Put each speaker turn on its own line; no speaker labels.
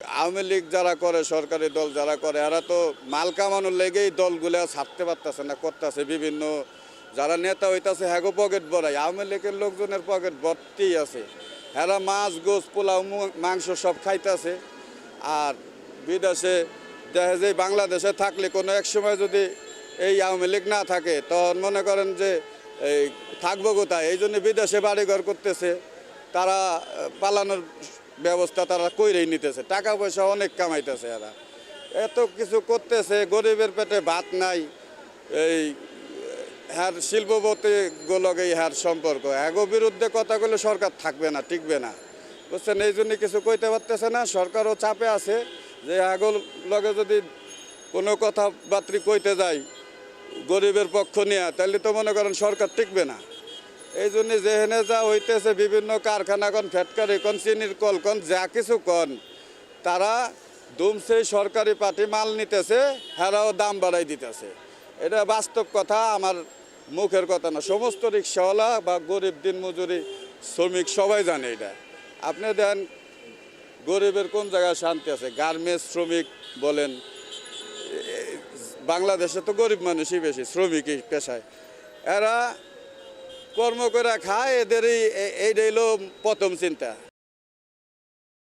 আওয়ামী লীগ যারা করে, সরকারি দল যারা করে, এরা তো মাল কামানোর লেগেই দলগুলো ছাড়তে পারতেছে না, করতেছে বিভিন্ন। যারা নেতা হইতাছে, হ্যাগো পকেট ভরাই। আওয়ামী লীগের লোকজনের পকেট ভর্তি আছে। এরা মাছ, গোস, পোলাও মাংস সব খাইতেছে। আর বিদেশে দেখে যে বাংলাদেশে থাকলে কোনো এক সময় যদি এই আওয়ামী লীগ না থাকে, তখন মনে করেন যে এই থাকব কোথায়? এই জন্য বিদেশে বাড়িঘর করতেছে। তারা পালানোর ব্যবস্থা তারা কইরেই নিতেছে। টাকা পয়সা অনেক কামাইতেছে এরা। এত কিছু করতেছে, গরিবের পেটে ভাত নাই, এই হ্যার শিল্পপতি গোলকে হ্যার সম্পর্ক। এগো বিরুদ্ধে কথা বলে সরকার থাকবে না, টিকবে না। বুঝছেন? এই জন্য কিছু কইতে পারতেছে না। সরকারও চাপে আছে যে এগো লগে যদি কোনো কথাবার্তি কইতে যায় গরিবের পক্ষ নিয়ে তাহলে তো মনে করেন সরকার টিকবে না। এই জন্য যেখানে যা হইতেছে, বিভিন্ন কারখানা কন ফ্যাক্টরি কন চিনির কল কন যা কিছু কন, তারা দুমসে সরকারি পার্টি মাল নিতেছে, হেরাও দাম বাড়াই দিতেছে। এটা বাস্তব কথা, আমার মুখের কথা না। সমস্ত রিক্সাওয়ালা বা গরিব দিন মজুরি শ্রমিক সবাই জানে এটা। আপনি দেন, গরিবের কোন জায়গায় শান্তি আছে? গার্মেন্টস শ্রমিক বলেন বাংলাদেশে তো গরিব মানুষই বেশি, শ্রমিকই পেশায়। এরা কর্ম করে খায় এদেরই এইটাই হলো প্রথম চিন্তা।